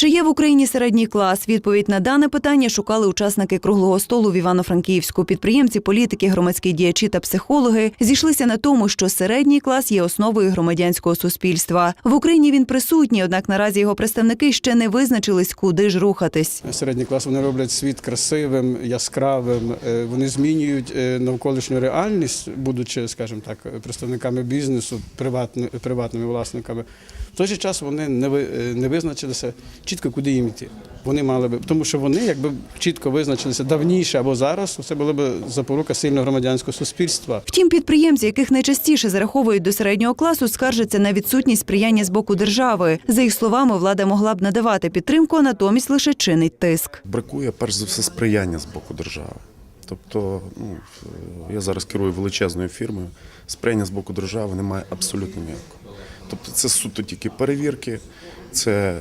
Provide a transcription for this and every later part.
Чи є в Україні середній клас? Відповідь на дане питання шукали учасники круглого столу в Івано-Франківську. Підприємці, політики, громадські діячі та психологи зійшлися на тому, що середній клас є основою громадянського суспільства. В Україні він присутній, однак наразі його представники ще не визначились, куди ж рухатись. Середній клас вони роблять світ красивим, яскравим. е, Вони змінюють е, навколишню реальність, будучи, скажімо так, представниками бізнесу, приватни- приватними власниками. В той же час вони не е, не визначилися чітко, куди їм йти. Вони мали би, тому що вони, якби чітко визначилися давніше або зараз, це була б запорука сильного громадянського суспільства. Втім, підприємці, яких найчастіше зараховують до середнього класу, скаржаться на відсутність сприяння з боку держави. За їх словами, влада могла б надавати підтримку, а натомість лише чинить тиск. Бракує перш за все сприяння з боку держави. Тобто, ну я зараз керую величезною фірмою. Сприяння з боку держави немає абсолютно ніякого. Тобто, це суто тільки перевірки, це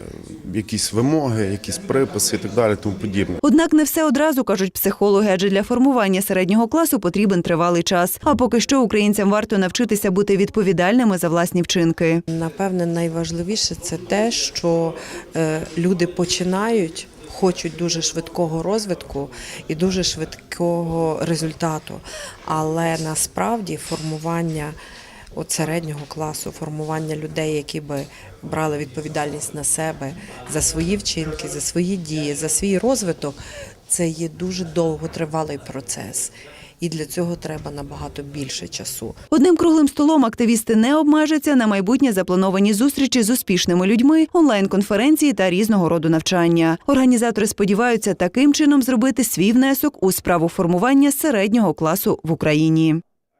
якісь вимоги, якісь приписи і так далі, тому подібне. Однак не все одразу кажуть психологи, адже для формування середнього класу потрібен тривалий час. А поки що українцям варто навчитися бути відповідальними за власні вчинки. Напевне, найважливіше це те, що е, люди починають. Хочуть дуже швидкого розвитку і дуже швидкого результату, але насправді формування от середнього класу, формування людей, які би брали відповідальність на себе за свої вчинки, за свої дії, за свій розвиток, це є дуже довготривалий процес. І для цього треба набагато більше часу. Одним круглим столом активісти не обмежаться на майбутнє заплановані зустрічі з успішними людьми, онлайн-конференції та різного роду навчання. Організатори сподіваються таким чином зробити свій внесок у справу формування середнього класу в Україні.